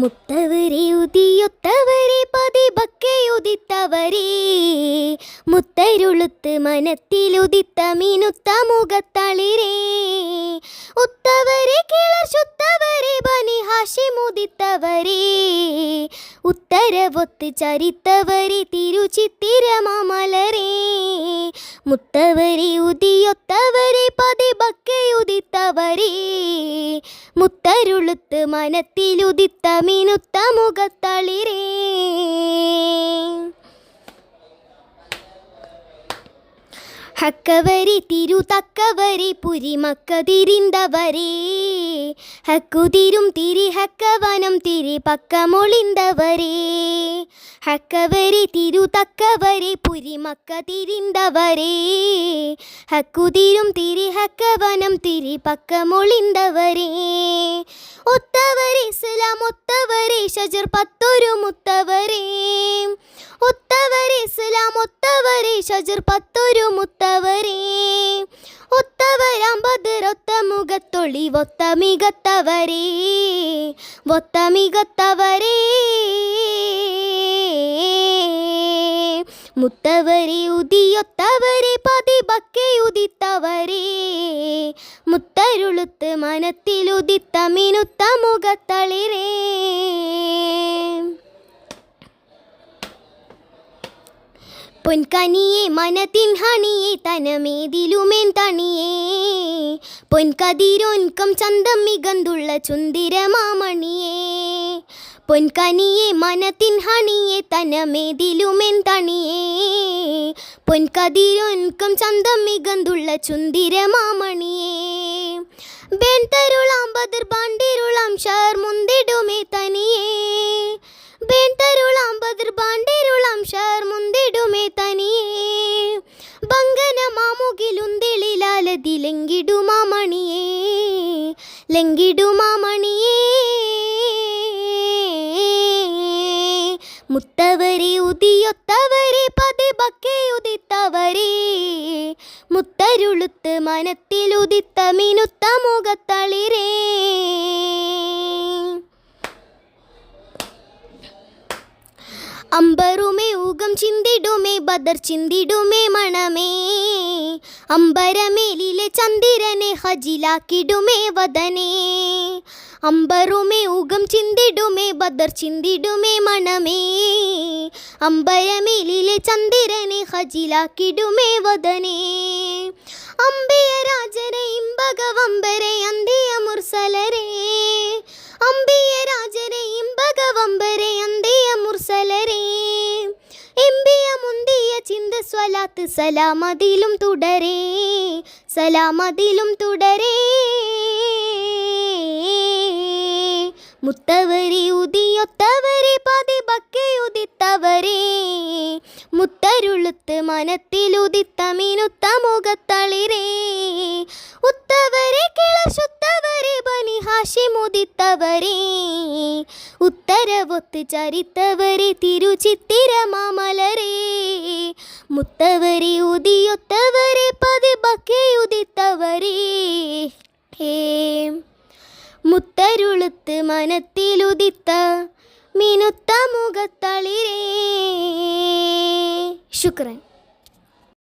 മുത്തവരെ ഉദിയൊത്തവരെ പതിബക്കയുദിത്തവരെ മുത്തരുളുത്ത് മനത്തിലുദിത്ത മിനുത്ത മുഖത്തളിരേ. ഉത്തവരെ കിളശുത്തവരെ ബനി ഹാഷിമുദിത്തവരെ ഉത്തരവൊത്ത് ചരിത്തവരെ തിരുചിത്തിരമാമലരേ. മുത്തവരെ ഉദിയൊത്തവരി പതിബക്കയുദിത്തവരെ മുത്തരുളുത്ത് മനത്തിലുദിത്ത മിനുത്ത മുഖത്തളിരേ. ഹക്കവരി തിരുതക്കവരി പുരിമക്ക തിരിന്തവരേ ഹക്കുതിരും തിരി ഹക്കവനം തിരി പക്കമൊളിന്തവരേ. ഹക്കവരി തിരുതക്കവരി പുരിമക്ക തിരിന്തവരേ. ഹക്കുതിരും തിരി ഹക്കവനം തിരി പക്കമൊളിന്തവരേ. ഒത്തവരെ ഇസ്ലാം ഷജർ ഷജർ ഒത്ത മികത്തവരേ ഒത്ത മികത്തവരേ മുത്തവരെ ഉദിയൊത്തവരെ പതിബക്കെ ഉദിത്തവരേ. മുത്തരുളുത്ത് മനത്തിലുദിത്ത മിനുത്ത മുഖത്തളിരേ. പൊൻകനിയെ മനത്തിൻ ഹണിയെ തനമേതിലുമേൻ തണിയേ. പൊൻകതിരൊൻകം ചന്തം മികന്തുള്ള ചുന്തിരമാമണിയേ. പൊൻകനിയെ മനത്തിൻ ഹണിയെ തനമേതിലുമേൻ തണിയേ. പൊൻകതിരൊൻകം ചന്തം മികന്തുള്ള ചുന്തിരമാമണിയേ. ബേൻ തരുളാം ബദർ ബാണ്ടിരുളാം ഷാർ മുന്തിടുമേ മാമുകിലുന്തിളിലാലതി ലങ്കിടുമാമണിയേ ലങ്കിടുമാമണിയേ മുത്തവരെ ഉദിയൊത്തവരെ പതിബക്കെ ഉദിത്തവരെ. മുത്തരുളുത്ത് മനത്തിലുദിത്ത മിനുത്ത മുഖത്തളിരേ. അമ്പറുമേ ഊകം ചിന്തിടുമേ ബദർ ചിന്തിടുമേ മണമേ. അമ്പരമേലിലെ ചന്ദിരനെ ഹജിലാക്കിടുമേ വദനേ. അമ്പറുമേ ഊകം ചിന്തിടുമേ ബദർ ചിന്തിടുമേ മണമേ. അമ്പരമേലിലെ ചന്ദിരനെ ഹജിലാക്കിടുമേ വദനേ. അമ്പയ രാജരെ ഇമ്പകവമ്പരെ അന്തിയ മുർസലരേ. അമ്പിയ രാജരെ ഇമ്പകവമ്പരെ അന്തിയ മുർസലരേ. സ്വലാത്ത് സലാമതിലും തുടരേ സലാമതിലും തുടരേ. മുത്തവരി ഉദിയൊത്തവരെ പതിബക്കെ ഉദിത്തവരെ. മുത്തരുളുത്ത് മനത്തിലുദിത്ത മിനുത്ത മുഖത്തളിരേ. ഉത്തവരെ കിളശുത്തവരെ ബനിഹാഷി ഹാഷിമുദിത്തവരെ ഉത്തരവൊത്ത് ചരിത്തവരെ തിരുചിത്തിരമാമലരേ മുത്തവരെ ഉദിയൊത്തവരെ പതിബക്കെയുദിത്തവരേ ഹേ. മുത്തരുളുത്ത് മനത്തിലുദിത്ത മിനുത്ത മുഖത്തളിരേ. ശുക്രൻ.